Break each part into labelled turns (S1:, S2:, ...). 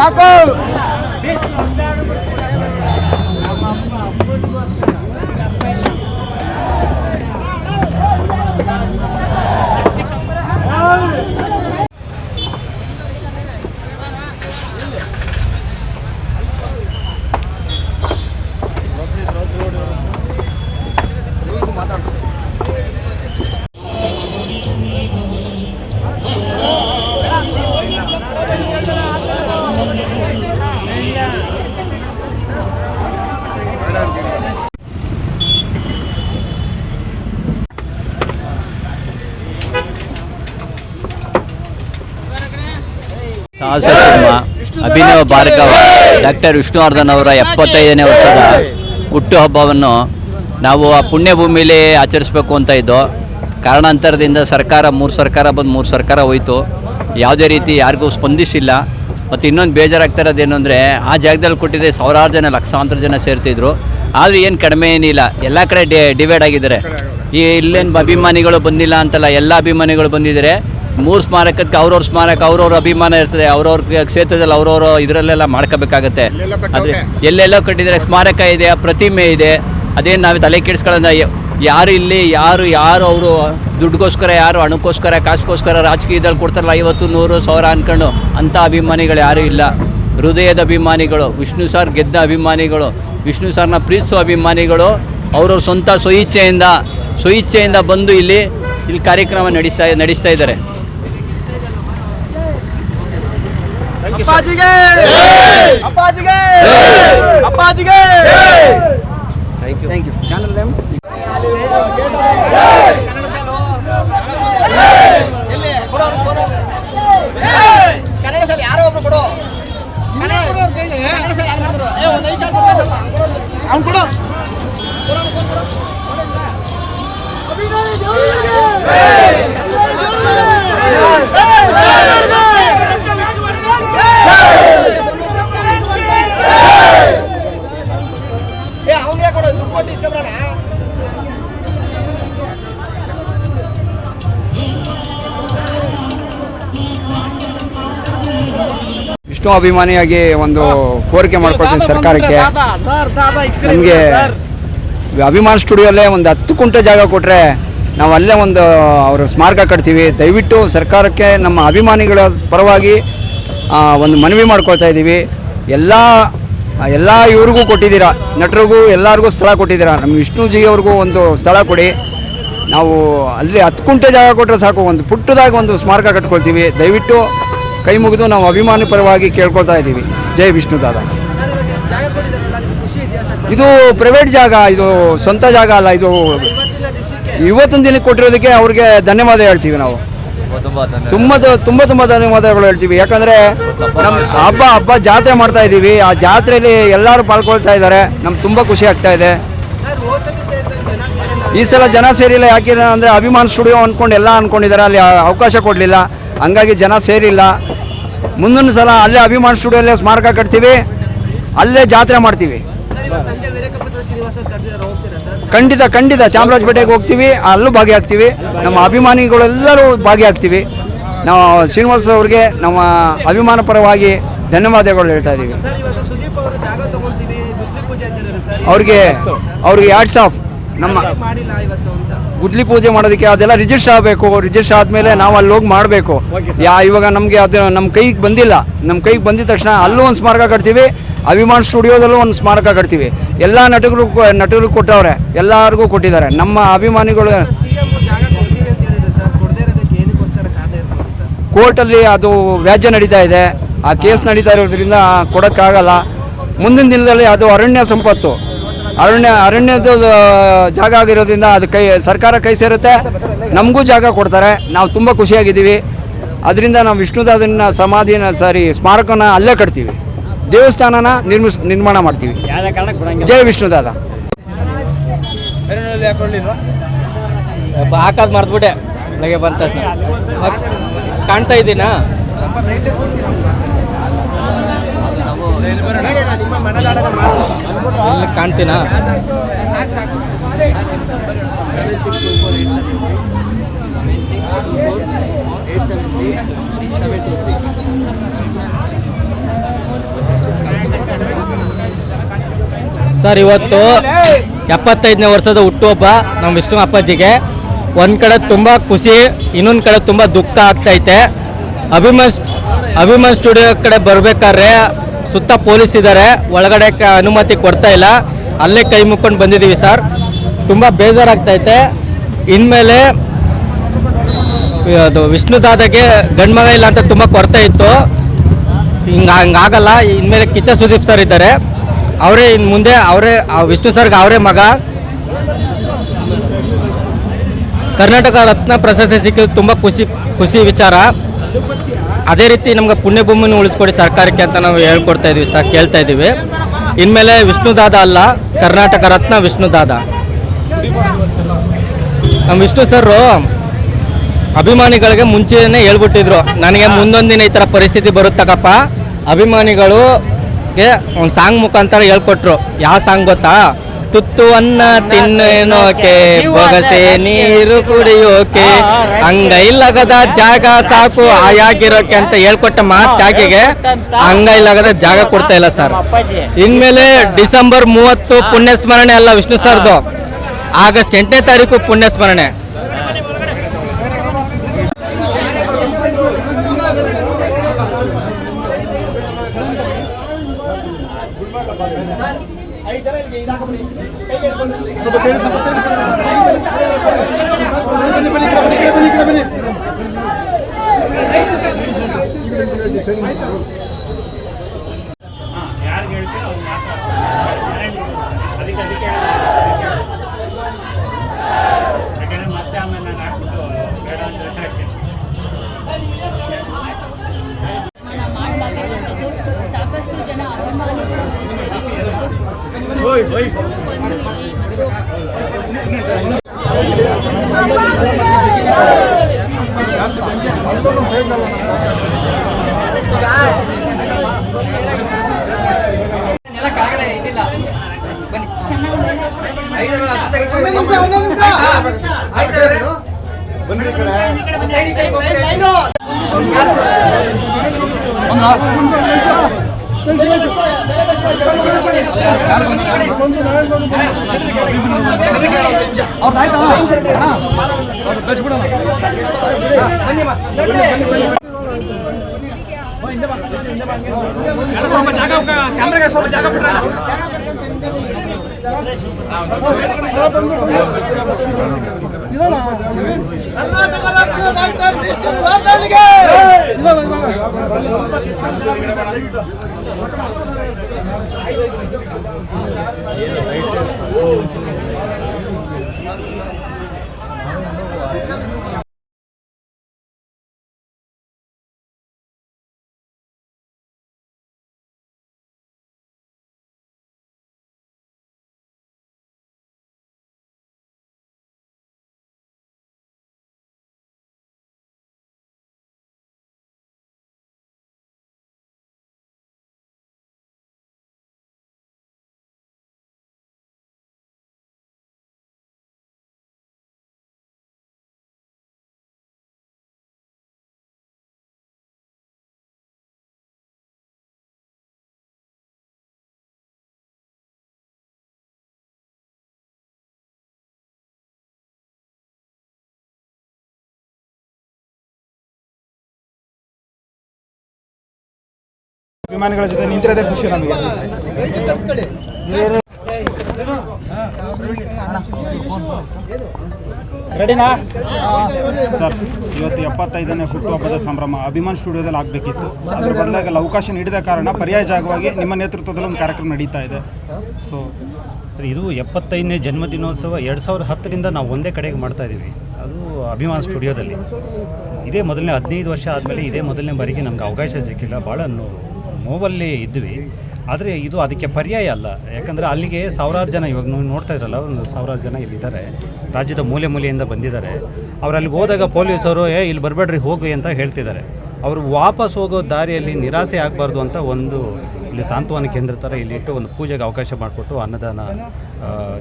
S1: ಸಾಕು
S2: ಸಾಹಸ cinema Abhinava Bhargava, doctor Vishnuvardhan ಅವರ ಎಪ್ಪತ್ತೈದನೇ ವರ್ಷದ ಹುಟ್ಟುಹಬ್ಬವನ್ನು ನಾವು ಆ ಪುಣ್ಯಭೂಮಿಲಿ ಆಚರಿಸಬೇಕು ಅಂತ ಇದ್ದೋ ಕಾರಣಾಂತರದಿಂದ ಸರ್ಕಾರ, ಮೂರು ಸರ್ಕಾರ ಬಂದು ಮೂರು ಸರ್ಕಾರ ಹೋಯಿತು. ಯಾವುದೇ ರೀತಿ ಯಾರಿಗೂ ಸ್ಪಂದಿಸಿಲ್ಲ. ಮತ್ತು ಇನ್ನೊಂದು ಬೇಜಾರಾಗ್ತಾ ಇರೋದೇನು ಅಂದರೆ, ಆ ಜಾಗದಲ್ಲಿ ಕೊಟ್ಟಿದ್ದೆ ಸಾವಿರಾರು ಜನ, ಲಕ್ಷಾಂತರ ಜನ ಸೇರ್ತಿದ್ರು. ಆದರೂ ಏನು ಕಡಿಮೆ ಏನಿಲ್ಲ. ಎಲ್ಲ ಕಡೆ ಡಿವೈಡ್ ಆಗಿದ್ದಾರೆ. ಈ ಇಲ್ಲೇನು ಅಭಿಮಾನಿಗಳು ಬಂದಿಲ್ಲ ಅಂತಲ್ಲ, ಎಲ್ಲ ಅಭಿಮಾನಿಗಳು ಬಂದಿದ್ದಾರೆ. ಮೂರು ಸ್ಮಾರಕಕ್ಕೆ ಅವ್ರವ್ರ ಸ್ಮಾರಕ ಅವ್ರವ್ರ ಅಭಿಮಾನ ಇರ್ತದೆ ಅವ್ರವ್ರ ಕ್ಷೇತ್ರದಲ್ಲಿ ಅವ್ರವ್ರ ಇದರಲ್ಲೆಲ್ಲ ಮಾಡ್ಕೋಬೇಕಾಗತ್ತೆ. ಆದರೆ ಎಲ್ಲೆಲ್ಲೋ ಕಟ್ಟಿದರೆ ಸ್ಮಾರಕ ಇದೆ ಪ್ರತಿಮೆ ಇದೆ ಅದೇನು ನಾವು ತಲೆ ಕೆಡಿಸ್ಕೊಳ್ಳೋದ ಯಾರು ಇಲ್ಲಿ ಯಾರು ಯಾರು ಅವರು ದುಡ್ಡುಗೋಸ್ಕರ ಯಾರು ಹಣಕ್ಕೋಸ್ಕರ ಕಾಸುಗೋಸ್ಕರ ರಾಜಕೀಯದಲ್ಲಿ ಕೊಡ್ತಾರಲ್ಲ ಐವತ್ತು ನೂರು ಸಾವಿರ ಅನ್ಕೊಂಡು ಅಂಥ ಅಭಿಮಾನಿಗಳು ಯಾರೂ ಇಲ್ಲ. ಹೃದಯದ ಅಭಿಮಾನಿಗಳು ವಿಷ್ಣು ಸರ್ ಗೆದ್ದ ಅಭಿಮಾನಿಗಳು ವಿಷ್ಣು ಸರ್ನ ಪ್ರೀತಿಸುವ ಅಭಿಮಾನಿಗಳು ಅವ್ರವ್ರ ಸ್ವಂತ ಸ್ವಇಚ್ಛೆಯಿಂದ ಸ್ವಇಚ್ಛೆಯಿಂದ ಬಂದು ಇಲ್ಲಿ ಇಲ್ಲಿ ಕಾರ್ಯಕ್ರಮ ನಡೆಸ್ತಾ ನಡೆಸ್ತಾ ಇದ್ದಾರೆ.
S1: ಅಪ್ಪಾಜಿಗೆ! ಅಪ್ಪಾಜಿಗೆ! ಅಪ್ಪಾಜಿಗೆ! Thank you channel name Kannada ಶಾಲೆ. ಯಾರೋ ಒಬ್ರು ಕೊಡು. ಕನ್ನಡ ಶಾಲೆ ಯಾರು ಮಾಡಿದ್ರು? ಏ ಒಂದು ಐದು ಸಾವಿರ ಅವ್ನು ಕೊಡು. ಏ
S3: ಅಭಿಮಾನಿಯಾಗಿ ಒಂದು ಕೋರಿಕೆ ಮಾಡ್ಕೊಳ್ತೀನಿ ಸರ್ಕಾರಕ್ಕೆ. ನಮಗೆ ಅಭಿಮಾನ್ ಸ್ಟುಡಿಯೋಲ್ಲೇ ಒಂದು ಹತ್ತು ಕುಂಟೆ ಜಾಗ ಕೊಟ್ಟರೆ ನಾವು ಅಲ್ಲೇ ಒಂದು ಅವರು ಸ್ಮಾರಕ ಕಟ್ತೀವಿ. ದಯವಿಟ್ಟು ಸರ್ಕಾರಕ್ಕೆ ನಮ್ಮ ಅಭಿಮಾನಿಗಳ ಪರವಾಗಿ ಒಂದು ಮನವಿ ಮಾಡ್ಕೊಳ್ತಾ ಇದ್ದೀವಿ. ಎಲ್ಲ ಎಲ್ಲ ಇವ್ರಿಗೂ ಕೊಟ್ಟಿದ್ದೀರಾ. ನಟರಿಗೂ ಎಲ್ಲರಿಗೂ ಸ್ಥಳ ಕೊಟ್ಟಿದ್ದೀರಾ. ನಮ್ಮ ವಿಷ್ಣುಜಿ ಅವ್ರಿಗೂ ಒಂದು ಸ್ಥಳ ಕೊಡಿ. ನಾವು ಅಲ್ಲಿ ಹತ್ತು ಕುಂಟೆ ಜಾಗ ಕೊಟ್ಟರೆ ಸಾಕು. ಒಂದು ಪುಟ್ಟದಾಗಿ ಒಂದು ಸ್ಮಾರಕ ಕಟ್ಕೊಳ್ತೀವಿ. ದಯವಿಟ್ಟು ಕೈ ಮುಗಿದು ನಾವು ಅಭಿಮಾನಿ ಪರವಾಗಿ ಕೇಳ್ಕೊಳ್ತಾ ಇದ್ದೀವಿ. ಜೈ ವಿಷ್ಣು ದಾದ. ಇದು ಪ್ರೈವೇಟ್ ಜಾಗ ಇದು ಸ್ವಂತ ಜಾಗ ಅಲ್ಲ ಇದು
S1: ಇವತ್ತಿನ
S3: ದಿನಕ್ಕೆ ಕೊಟ್ಟಿರೋದಕ್ಕೆ ಅವ್ರಿಗೆ ಧನ್ಯವಾದ ಹೇಳ್ತೀವಿ ನಾವು. ತುಂಬ ತುಂಬ ತುಂಬ ಧನ್ಯವಾದಗಳು ಹೇಳ್ತೀವಿ. ಯಾಕಂದ್ರೆ ನಮ್ಮ ಹಬ್ಬ ಹಬ್ಬ ಜಾತ್ರೆ ಮಾಡ್ತಾ ಇದ್ದೀವಿ. ಆ ಜಾತ್ರೆಯಲ್ಲಿ ಎಲ್ಲರೂ ಪಾಲ್ಕೊಳ್ತಾ ಇದ್ದಾರೆ. ನಮ್ಗೆ ತುಂಬ ಖುಷಿ ಆಗ್ತಾ ಇದೆ. ಈ ಸಲ ಜನ ಸೇರಿಲ್ಲ ಯಾಕೆ ಅಂದರೆ ಅಭಿಮಾನ್ ಸ್ಟುಡಿಯೋ ಅಂದ್ಕೊಂಡು ಎಲ್ಲ ಅಂದ್ಕೊಂಡಿದ್ದಾರೆ ಅಲ್ಲಿ ಅವಕಾಶ ಕೊಡಲಿಲ್ಲ. ಹಂಗಾಗಿ ಜನ ಸೇರಿಲ್ಲ. ಮುಂದಿನ ಸಲ ಅಲ್ಲೇ ಅಭಿಮಾನ್ ಸ್ಟುಡಿಯೋಲ್ಲೇ ಸ್ಮಾರಕ ಕಟ್ತೀವಿ. ಅಲ್ಲೇ ಜಾತ್ರೆ ಮಾಡ್ತೀವಿ. ಖಂಡಿತ ಖಂಡಿತ ಚಾಮರಾಜಪೇಟೆಗೆ ಹೋಗ್ತೀವಿ. ಅಲ್ಲೂ ಭಾಗಿಯಾಗ್ತೀವಿ. ನಮ್ಮ ಅಭಿಮಾನಿಗಳೆಲ್ಲರೂ ಭಾಗಿಯಾಗ್ತೀವಿ. ನಾವು ಶ್ರೀನಿವಾಸ ಅವ್ರಿಗೆ ನಮ್ಮ ಅಭಿಮಾನ ಪರವಾಗಿ ಧನ್ಯವಾದಗಳು ಹೇಳ್ತಾ ಇದ್ದೀವಿ. ಅವ್ರಿಗೆ ಅವ್ರಿಗೆ ಆಫ್ ನಮ್ಮ ಗುದ್ಲಿ ಪೂಜೆ ಮಾಡೋದಕ್ಕೆ ಅದೆಲ್ಲ ರಿಜಿಸ್ಟರ್ ಆಗಬೇಕು. ರಿಜಿಸ್ಟರ್ ಆದಮೇಲೆ ನಾವು ಅಲ್ಲಿ ಹೋಗಿ ಮಾಡಬೇಕು. ಯಾ ಇವಾಗ ನಮಗೆ ಅದು ನಮ್ಮ ಕೈಗೆ ಬಂದಿಲ್ಲ. ನಮ್ಮ ಕೈಗೆ ಬಂದಿದ ತಕ್ಷಣ ಅಲ್ಲೂ ಒಂದು ಸ್ಮಾರಕ ಕಟ್ತೀವಿ ಅಭಿಮಾನ್ ಸ್ಟುಡಿಯೋದಲ್ಲೂ ಒಂದು ಸ್ಮಾರಕ ಕಟ್ತೀವಿ. ಎಲ್ಲ ನಟರು ನಟರು ಕೊಟ್ಟವ್ರೆ ಎಲ್ಲರಿಗೂ ಕೊಟ್ಟಿದ್ದಾರೆ. ನಮ್ಮ ಅಭಿಮಾನಿಗಳು ಕೋರ್ಟಲ್ಲಿ ಅದು ವ್ಯಾಜ್ಯ ನಡೀತಾ ಇದೆ. ಆ ಕೇಸ್ ನಡೀತಾ ಇರೋದ್ರಿಂದ ಕೊಡೋಕ್ಕಾಗಲ್ಲ. ಮುಂದಿನ ದಿನದಲ್ಲಿ ಅದು ಅರಣ್ಯ ಸಂಪತ್ತು. ಅರಣ್ಯ ಅರಣ್ಯದ ಜಾಗ ಆಗಿರೋದ್ರಿಂದ ಅದು ಕೈ ಸರ್ಕಾರ ಕೈ ಸೇರುತ್ತೆ. ನಮಗೂ ಜಾಗ ಕೊಡ್ತಾರೆ. ನಾವು ತುಂಬ ಖುಷಿಯಾಗಿದ್ದೀವಿ. ಅದರಿಂದ ನಾವು ವಿಷ್ಣುದಾದನ ಸಮಾಧಿನ ಸಾರಿ ಸ್ಮಾರಕನ ಅಲ್ಲೇ ಕಟ್ತೀವಿ. ದೇವಸ್ಥಾನನ ನಿರ್ಮಿಸ್ ನಿರ್ಮಾಣ ಮಾಡ್ತೀವಿ. ಜೈ ವಿಷ್ಣುದಾದ.
S4: ಹಾಕೋದು ಮರ್ತ್ಬಿಟ್ಟೆ. ನನಗೆ ಬಂದ ತಕ್ಷಣ. ಕಾಣ್ತಾ ಇದ್ದೀನಾ?
S1: ನಿಮ್ಮ ಮನದಾಡದ ಮಾತು.
S4: ಇಲ್ಲಿ ಕಾಣ್ತೀನಾ? ಸರ್, ಇವತ್ತು ಎಪ್ಪತ್ತೈದನೇ ವರ್ಷದ ಹುಟ್ಟುಹಬ್ಬ ನಮ್ಮ ವಿಷ್ಣು ಅಪ್ಪಾಜಿಗೆ. ಒಂದು ಕಡೆ ತುಂಬ ಖುಷಿ, ಇನ್ನೊಂದು ಕಡೆ ತುಂಬ ದುಃಖ ಆಗ್ತೈತೆ. ಅಭಿಮಾನ್ ಅಭಿಮಾನ್ ಸ್ಟುಡಿಯೋ ಕಡೆ ಬರಬೇಕಾದ್ರೆ ಸುತ್ತ ಪೊಲೀಸ್ ಇದ್ದಾರೆ ಒಳಗಡೆ ಅನುಮತಿ ಕೊಡ್ತಾ ಇಲ್ಲ. ಅಲ್ಲೇ ಕೈ ಮುಕ್ಕೊಂಡು ಬಂದಿದ್ದೀವಿ ಸರ್. ತುಂಬ ಬೇಜಾರಾಗ್ತೈತೆ. ಇನ್ಮೇಲೆ ಅದು ವಿಷ್ಣು ದಾದಾಗೆ ಗಂಡು ಮಗ ಇಲ್ಲ ಅಂತ ತುಂಬ ಕೊರತೆ ಇತ್ತು. ಹಿಂಗೆ ಹಂಗಾಗಲ್ಲ ಇನ್ಮೇಲೆ ಕಿಚ್ಚ ಸುದೀಪ್ ಸರ್ ಇದ್ದಾರೆ. ಅವರೇ ಇನ್ನು ಮುಂದೆ ಅವರೇ ವಿಷ್ಣು ಸರ್ಗೆ ಅವರೇ ಮಗ. ಕರ್ನಾಟಕ ರತ್ನ ಪ್ರಶಸ್ತಿ ಸಿಕ್ಕಿದ್ದು ತುಂಬ ಖುಷಿ ಖುಷಿ ವಿಚಾರ. ಅದೇ ರೀತಿ ನಮ್ಗೆ ಪುಣ್ಯಭೂಮಿನ ಉಳಿಸ್ಕೊಡಿ ಸರ್ಕಾರಕ್ಕೆ ಅಂತ ನಾವು ಹೇಳ್ಕೊಡ್ತಾ ಇದೀವಿ ಸರ್ ಕೇಳ್ತಾ ಇದ್ದೀವಿ. ಇನ್ಮೇಲೆ ವಿಷ್ಣು ದಾದ ಅಲ್ಲ, ಕರ್ನಾಟಕ ರತ್ನ ವಿಷ್ಣು ದಾದ ನಮ್ಮ ವಿಷ್ಣು ಸರ್ ಅಭಿಮಾನಿಗಳಿಗೆ ಮುಂಚೆನೇ ಹೇಳ್ಬಿಟ್ಟಿದ್ರು, ನನಗೆ ಮುಂದೊಂದು ದಿನ ಈ ಥರ ಪರಿಸ್ಥಿತಿ ಬರುತ್ತಕಪ್ಪ ಅಭಿಮಾನಿಗಳು ಒಂದು ಸಾಂಗ್ ಮುಖಾಂತರ ಹೇಳ್ಕೊಟ್ರು, ಯಾವ ಸಾಂಗ್ ಗೊತ್ತಾ? ತುತ್ತು ಅನ್ನ ತಿನ್ನೋಕೆ ಬೊಗಸೆ ನೀರು ಕುಡಿಯೋಕೆ ಅಂಗೈಲಗದ ಜಾಗ ಸಾಕು ಆಯಾಗಿರೋಕೆ ಅಂತ ಹೇಳ್ಕೊಟ್ಟ ಮಾತಾಗಿಗೆ ಅಂಗೈಲಗದ ಜಾಗ ಕೊಡ್ತಾ ಇಲ್ಲ ಸರ್. ಇನ್ಮೇಲೆ ಡಿಸೆಂಬರ್ ಮೂವತ್ತು ಪುಣ್ಯ ಸ್ಮರಣೆ ಅಲ್ಲ ವಿಷ್ಣು ಸರ್ದು. ಆಗಸ್ಟ್ ಎಂಟನೇ ತಾರೀಕು ಪುಣ್ಯ ಸ್ಮರಣೆ
S5: ಯಾರಿಗೆ
S6: ಒಂದು ಜಾಗ ಜಾಗ ಸೇರಿರುವಂಥದ್ದು ಬಂದು ಇಲ್ಲಿ
S7: ಅಭಿಮಾನಿಗಳ ಜೊತೆ ನಿಂತಿರೋದೇ ಖುಷಿ ನಮಗೆ. ರೆಡಿನಾ ಸರ್, ಇವತ್ತು ಎಪ್ಪತ್ತೈದನೇ ಹುಟ್ಟುಹಬ್ಬದ ಸಂಭ್ರಮ ಅಭಿಮಾನ್ ಸ್ಟುಡಿಯೋದಲ್ಲಿ ಆಗಬೇಕಿತ್ತು. ಅದ್ರ ಅಲ್ಲಿ ಅವಕಾಶ ನೀಡಿದ ಕಾರಣ ಪರ್ಯಾಯ ಜಾಗವಾಗಿ ನಿಮ್ಮ ನೇತೃತ್ವದಲ್ಲಿ ಒಂದು ಕಾರ್ಯಕ್ರಮ ನಡೀತಾ ಇದೆ. ಸೊ
S5: ಇದು ಎಪ್ಪತ್ತೈದನೇ ಜನ್ಮದಿನೋತ್ಸವ ಎರಡು ಸಾವಿರದ ಹತ್ತರಿಂದ ನಾವು ಒಂದೇ ಕಡೆಗೆ ಮಾಡ್ತಾ ಇದ್ದೀವಿ ಅದು ಅಭಿಮಾನ್ ಸ್ಟುಡಿಯೋದಲ್ಲಿ. ಇದೇ ಮೊದಲನೇ ಹದಿನೈದು ವರ್ಷ ಆದಮೇಲೆ ಇದೇ ಮೊದಲನೇ ಬಾರಿಗೆ ನಮ್ಗೆ ಅವಕಾಶ ಸಿಕ್ಕಿಲ್ಲ. ಭಾಳ ನೋ- ನೋವಲ್ಲಿ ಇದ್ವಿ. ಆದರೆ ಇದು ಅದಕ್ಕೆ ಪರ್ಯಾಯ ಅಲ್ಲ. ಯಾಕಂದರೆ ಅಲ್ಲಿಗೆ ಸಾವಿರಾರು ಜನ ಇವಾಗ ನೀವು ನೋಡ್ತಾ ಇದ್ರಲ್ಲ, ಒಂದು ಸಾವಿರಾರು ಜನ ಇಲ್ಲಿದ್ದಾರೆ. ರಾಜ್ಯದ ಮೂಲೆ ಮೂಲೆಯಿಂದ ಬಂದಿದ್ದಾರೆ. ಅವ್ರು ಅಲ್ಲಿಗೆ ಹೋದಾಗ ಪೊಲೀಸರು ಏ, ಇಲ್ಲಿ ಬರಬೇಡ್ರಿ ಹೋಗಿ ಅಂತ ಹೇಳ್ತಿದ್ದಾರೆ. ಅವರು ವಾಪಸ್ ಹೋಗೋ ದಾರಿಯಲ್ಲಿ ನಿರಾಸೆ ಆಗಬಾರ್ದು ಅಂತ ಒಂದು ಇಲ್ಲಿ ಸಾಂತ್ವನ ಕೇಂದ್ರ ಥರ ಇಲ್ಲಿ ಇಟ್ಟು ಒಂದು ಪೂಜೆಗೆ ಅವಕಾಶ ಮಾಡಿಕೊಟ್ಟು ಅನ್ನದಾನ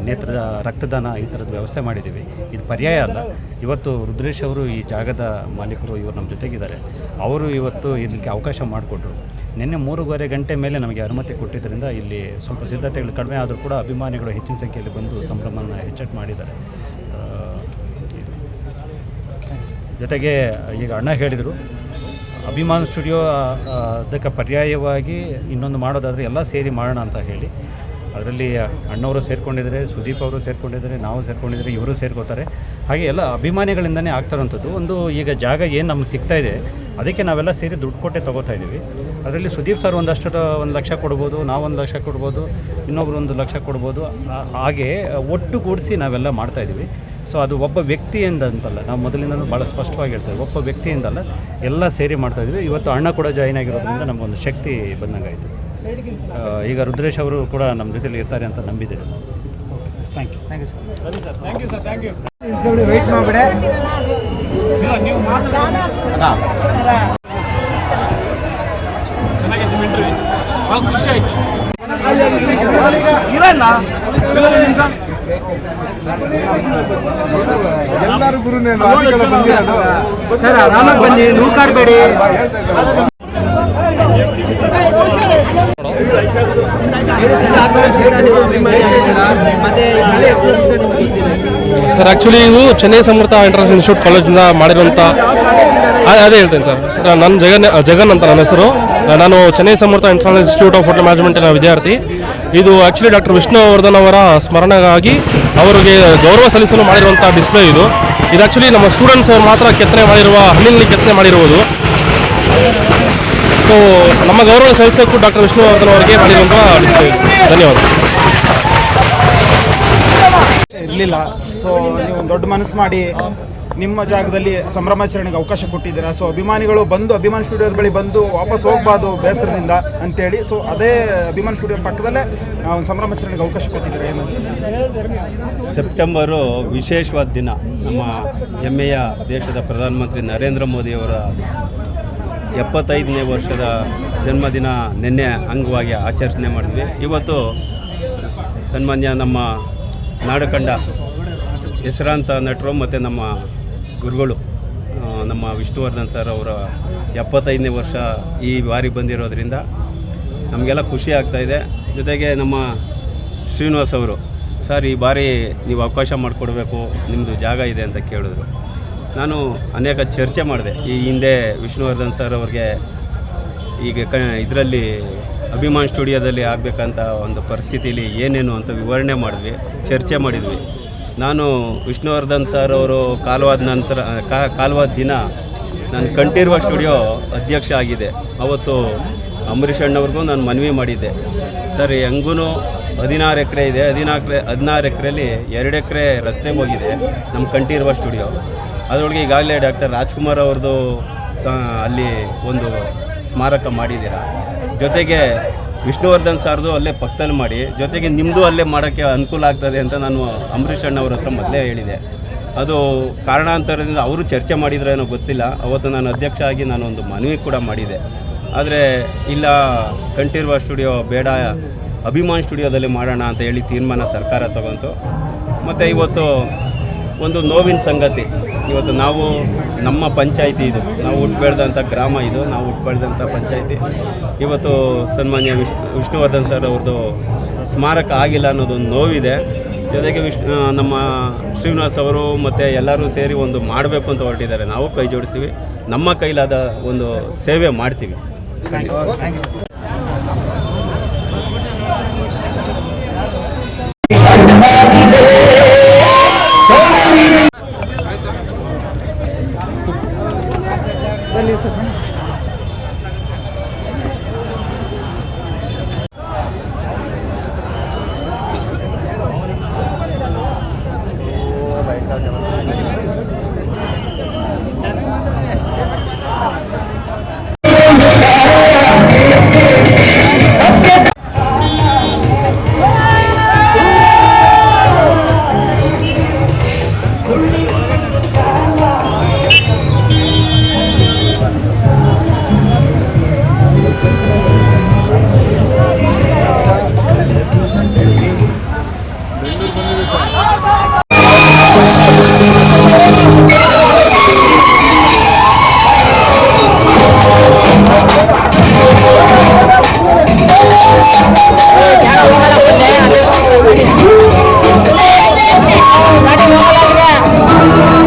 S5: ನೇತ್ರದ, ರಕ್ತದಾನ ಈ ಥರದ ವ್ಯವಸ್ಥೆ ಮಾಡಿದ್ದೀವಿ. ಇದು ಪರ್ಯಾಯ ಅಲ್ಲ. ಇವತ್ತು ರುದ್ರೇಶ್ ಅವರು ಈ ಜಾಗದ ಮಾಲೀಕರು, ಇವರು ನಮ್ಮ ಜೊತೆಗಿದ್ದಾರೆ. ಅವರು ಇವತ್ತು ಇದಕ್ಕೆ ಅವಕಾಶ ಮಾಡಿಕೊಟ್ರು. ನಿನ್ನೆ ಮೂರುವರೆ ಗಂಟೆ ಮೇಲೆ ನಮಗೆ ಅನುಮತಿ ಕೊಟ್ಟಿದ್ದರಿಂದ ಇಲ್ಲಿ ಸ್ವಲ್ಪ ಸಿದ್ಧತೆಗಳು ಕಡಿಮೆ ಆದರೂ ಕೂಡ ಅಭಿಮಾನಿಗಳು ಹೆಚ್ಚಿನ ಸಂಖ್ಯೆಯಲ್ಲಿ ಬಂದು ಸಂಭ್ರಮನ ಹೆಚ್ಚಟ್ಟು ಮಾಡಿದ್ದಾರೆ. ಜೊತೆಗೆ ಈಗ ಅಣ್ಣ ಹೇಳಿದರು ಅಭಿಮಾನ್ ಸ್ಟುಡಿಯೋ ಅದಕ್ಕೆ ಪರ್ಯಾಯವಾಗಿ ಇನ್ನೊಂದು ಮಾಡೋದಾದರೆ ಎಲ್ಲ ಸೇರಿ ಮಾಡೋಣ ಅಂತ ಹೇಳಿ. ಅದರಲ್ಲಿ ಅಣ್ಣವರು ಸೇರಿಕೊಂಡಿದ್ದಾರೆ, ಸುದೀಪ್ ಅವರು ಸೇರಿಕೊಂಡಿದ್ದಾರೆ, ನಾವು ಸೇರಿಕೊಂಡಿದ್ದಾರೆ, ಇವರು ಸೇರ್ಕೋತಾರೆ. ಹಾಗೆ ಎಲ್ಲ ಅಭಿಮಾನಿಗಳಿಂದನೇ ಆಗ್ತಾರಂಥದ್ದು. ಒಂದು ಈಗ ಜಾಗ ಏನು ನಮ್ಗೆ ಸಿಗ್ತಾ ಇದೆ, ಅದಕ್ಕೆ ನಾವೆಲ್ಲ ಸೇರಿ ದುಡ್ಡು ಕೊಟ್ಟೆ ತೊಗೋತಾ ಇದ್ದೀವಿ. ಅದರಲ್ಲಿ ಸುದೀಪ್ ಸರ್ ಒಂದಷ್ಟು, ಒಂದು ಲಕ್ಷ ಕೊಡ್ಬೋದು ನಾವೊಂದು ಲಕ್ಷ ಕೊಡ್ಬೋದು, ಇನ್ನೊಬ್ರು ಒಂದು ಲಕ್ಷ ಕೊಡ್ಬೋದು. ಹಾಗೆ ಒಟ್ಟುಗೂಡಿಸಿ ನಾವೆಲ್ಲ ಮಾಡ್ತಾ ಇದ್ದೀವಿ. ಸೊ ಅದು ಒಬ್ಬ ವ್ಯಕ್ತಿಯಿಂದ ಅಂತಲ್ಲ ನಾವು ಮೊದಲಿಂದಲೂ ಭಾಳ ಸ್ಪಷ್ಟವಾಗಿ ಹೇಳ್ತೇವೆ ಒಬ್ಬ ವ್ಯಕ್ತಿಯಿಂದಲ್ಲ ಎಲ್ಲ ಸೇರಿ ಮಾಡ್ತಾ ಇದ್ವಿ. ಇವತ್ತು ಅಣ್ಣ ಕೂಡ ಜಾಯಿನ್ ಆಗಿರೋದ್ರಿಂದ ನಮಗೊಂದು ಶಕ್ತಿ ಬಂದಂಗಾಯಿತು. ಆ, ಈಗ ರುದ್ರೇಶ್ ಅವರು ಕೂಡ ನಮ್ಮ ಜೊತೆಲಿ ಇರ್ತಾರೆ ಅಂತ ನಂಬಿದ್ದೇವೆ
S7: okay sir thank you thank you sir
S1: wait ಮಾಡ್ಬೇಡಿ ಸರ್ ಖುಷಿ ಬನ್ನಿ ನೂಕಾಡ್ಬೇಡಿ ಮತ್ತೆ ಗುರುನೇ ಸರ್ ವರ್ಷದಿಂದ ಬನ್ನಿ ನೂಕಾಡ್ಬೇಡಿ
S8: ಸರ್ ಆ್ಯಕ್ಚುಲಿ ಇದು ಚೆನ್ನೈ ಸಮೃತ ಇಂಟರ್ನ್ಯಾಷನಲ್ ಇನ್ಸ್ಟಿಟ್ಯೂಟ್ ಕಾಲೇಜಿಂದ ಮಾಡಿರುವಂಥ ಅದೇ ಅದೇ ಹೇಳ್ತೇನೆ ಸರ್. ಸರ್ ನನ್ನ ಜಗನ್ ಜಗನ್ ಅಂತ ನನ್ನ ಹೆಸರು. ನಾನು Chennai Samrutha international institute of hotel ಮ್ಯಾನೇಜ್ಮೆಂಟಿನ ವಿದ್ಯಾರ್ಥಿ. ಇದು ಆ್ಯಕ್ಚುಲಿ ಡಾಕ್ಟರ್ ವಿಷ್ಣುವರ್ಧನ್ ಅವರ ಸ್ಮರಣೆಗಾಗಿ ಅವರಿಗೆ ಗೌರವ ಸಲ್ಲಿಸಲು ಮಾಡಿರುವಂಥ ಡಿಸ್ಪ್ಲೇ ಇದು. ಇದು ಆ್ಯಕ್ಚುಲಿ ನಮ್ಮ ಸ್ಟೂಡೆಂಟ್ಸ್ ಅವರು ಮಾತ್ರ ಕೆತ್ತನೆ ಮಾಡಿರುವ, ಹಣ್ಣಿನಲ್ಲಿ ಕೆತ್ತನೆ ಮಾಡಿರುವುದು. ಸೊ ನಮ್ಮ ಗೌರವ ಸಲ್ಲಿಸೋಕ್ಕೂ ಡಾಕ್ಟರ್ ವಿಷ್ಣುವರ್ಧನ್ ಅವರಿಗೆ ಮಾಡಿರುವಂಥ ಡಿಸ್ಪ್ಲೇ ಇದು. ಧನ್ಯವಾದ.
S7: ಇರಲಿಲ್ಲ. ಸೊ ನೀವು ದೊಡ್ಡ ಮನಸ್ಸು ಮಾಡಿ ನಿಮ್ಮ ಜಾಗದಲ್ಲಿ ಸಂಭ್ರಮಾಚರಣೆಗೆ ಅವಕಾಶ ಕೊಟ್ಟಿದ್ದೀರಾ? ಸೊ ಅಭಿಮಾನಿಗಳು ಬಂದು, ಅಭಿಮಾನ್ ಸ್ಟುಡಿಯೋದ ಬಳಿ ಬಂದು ವಾಪಸ್ ಹೋಗ್ಬಾರ್ದು ಬೇಸರದಿಂದ ಅಂತೇಳಿ. ಸೊ ಅದೇ ಅಭಿಮಾನ್ ಸ್ಟುಡಿಯೋ ಪಕ್ಕದಲ್ಲೇ ಒಂದು ಸಂಭ್ರಮಾಚರಣೆಗೆ ಅವಕಾಶ ಕೊಟ್ಟಿದ್ದೀರಾ ಏನು?
S9: ಸೆಪ್ಟೆಂಬರು ವಿಶೇಷವಾದ ದಿನ. ನಮ್ಮ ಹೆಮ್ಮೆಯ ದೇಶದ ಪ್ರಧಾನಮಂತ್ರಿ ನರೇಂದ್ರ ಮೋದಿಯವರ ಎಪ್ಪತ್ತೈದನೇ ವರ್ಷದ ಜನ್ಮದಿನ ನಿನ್ನೆ ಅಂಗವಾಗಿ ಆಚರಣೆ ಮಾಡಿದ್ವಿ. ಇವತ್ತು ಸನ್ಮಾನ್ಯ ನಮ್ಮ ನಾಡಕಂಡ ಹೆಸರಾಂತ ನಟರು ಮತ್ತು ನಮ್ಮ ಗುರುಗಳು ನಮ್ಮ ವಿಷ್ಣುವರ್ಧನ್ ಸರ್ ಅವರ ಎಪ್ಪತ್ತೈದನೇ ವರ್ಷ ಈ ಬಾರಿ ಬಂದಿರೋದ್ರಿಂದ ನಮಗೆಲ್ಲ ಖುಷಿ ಆಗ್ತಾಯಿದೆ ಜೊತೆಗೆ ನಮ್ಮ ಶ್ರೀನಿವಾಸ್ ಅವರು, ಸರ್, ಈ ಬಾರಿ ನೀವು ಅವಕಾಶ ಮಾಡಿಕೊಡ್ಬೇಕು ನಿಮ್ಮದು ಜಾಗ ಇದೆ ಅಂತ ಕೇಳಿದ್ರು. ನಾನು ಅನೇಕ ಚರ್ಚೆ ಮಾಡಿದೆ. ಈ ಹಿಂದೆ ವಿಷ್ಣುವರ್ಧನ್ ಸರ್ ಅವ್ರಿಗೆ ಈಗ ಕ, ಇದರಲ್ಲಿ ಅಭಿಮಾನ್ ಸ್ಟುಡಿಯೋದಲ್ಲಿ ಆಗಬೇಕಂತ ಒಂದು ಪರಿಸ್ಥಿತಿಯಲ್ಲಿ ಏನೇನು ಅಂತ ವಿವರಣೆ ಮಾಡಿದ್ವಿ, ಚರ್ಚೆ ಮಾಡಿದ್ವಿ. ನಾನು ವಿಷ್ಣುವರ್ಧನ್ ಸರ್ ಅವರು ಕಾಲುವಾದ ನಂತರ ಕಾಲವಾದ ದಿನ ನಾನು ಕಂಠೀರ್ವ ಸ್ಟುಡಿಯೋ ಅಧ್ಯಕ್ಷ ಆಗಿದೆ. ಅವತ್ತು ಅಂಬರೀಷ್ ಅಣ್ಣವ್ರಿಗೂ ನಾನು ಮನವಿ ಮಾಡಿದ್ದೆ. ಸರ್ ಹೆಂಗೂ ಹದಿನಾರು ಎಕರೆ ಇದೆ. ಹದಿನಾಲ್ಕು ಹದಿನಾರು ಎಕರೆಯಲ್ಲಿ ಎರಡು ಎಕರೆ ರಸ್ತೆಗೆ ಹೋಗಿದೆ ನಮ್ಮ ಕಂಠೀರ್ವ ಸ್ಟುಡಿಯೋ. ಅದರೊಳಗೆ ಈಗಾಗಲೇ ಡಾಕ್ಟರ್ ರಾಜ್ಕುಮಾರ್ ಅವ್ರದ್ದು ಸ ಅಲ್ಲಿ ಒಂದು ಸ್ಮಾರಕ ಮಾಡಿದ್ದೀರಾ. ಜೊತೆಗೆ ವಿಷ್ಣುವರ್ಧನ್ ಸಾರ್ದು ಅಲ್ಲೇ ಪಕ್ಕದಲ್ಲಿ ಮಾಡಿ, ಜೊತೆಗೆ ನಿಮ್ಮದು ಅಲ್ಲೇ ಮಾಡೋಕ್ಕೆ ಅನುಕೂಲ ಆಗ್ತದೆ ಅಂತ ನಾನು ಅಂಬರೀಷ್ ಅಣ್ಣವ್ರ ಹತ್ರ ಮೊದಲೇ ಹೇಳಿದೆ. ಅದು ಕಾರಣಾಂತರದಿಂದ ಅವರು ಚರ್ಚೆ ಮಾಡಿದ್ರೇನೋ ಗೊತ್ತಿಲ್ಲ. ಅವತ್ತು ನಾನು ಅಧ್ಯಕ್ಷ ಆಗಿ ನಾನು ಒಂದು ಮನವಿ ಕೂಡ ಮಾಡಿದೆ. ಆದರೆ, ಇಲ್ಲ, ಕಂಠೀರ್ವ ಸ್ಟುಡಿಯೋ ಬೇಡ, ಅಭಿಮಾನ್ ಸ್ಟುಡಿಯೋದಲ್ಲಿ ಮಾಡೋಣ ಅಂತ ಹೇಳಿ ತೀರ್ಮಾನ ಸರ್ಕಾರ ತಗೊಂತು. ಮತ್ತು ಇವತ್ತು ಒಂದು ನೋವಿನ ಸಂಗತಿ. ಇವತ್ತು ನಾವು ನಮ್ಮ ಪಂಚಾಯಿತಿ ಇದು. ನಾವು ಹುಟ್ಟು ಬೆಳೆದಂಥ ಗ್ರಾಮ ಇದು, ನಾವು ಹುಟ್ಟು ಪಂಚಾಯಿತಿ. ಇವತ್ತು ಸನ್ಮಾನ್ಯ ವಿಶ್, ವಿಷ್ಣುವರ್ಧನ್ ಸರ್ ಅವ್ರದ್ದು ಸ್ಮಾರಕ ಆಗಿಲ್ಲ ಅನ್ನೋದು ಒಂದು ನೋವಿದೆ. ಜೊತೆಗೆ ವಿಶ್ ನಮ್ಮ ಶ್ರೀನಿವಾಸ್ ಅವರು ಮತ್ತು ಎಲ್ಲರೂ ಸೇರಿ ಒಂದು ಮಾಡಬೇಕು ಅಂತ ಹೊರಟಿದ್ದಾರೆ. ನಾವು ಕೈ ಜೋಡಿಸ್ತೀವಿ. ನಮ್ಮ ಕೈಲಾದ ಒಂದು ಸೇವೆ ಮಾಡ್ತೀವಿ. लिए सर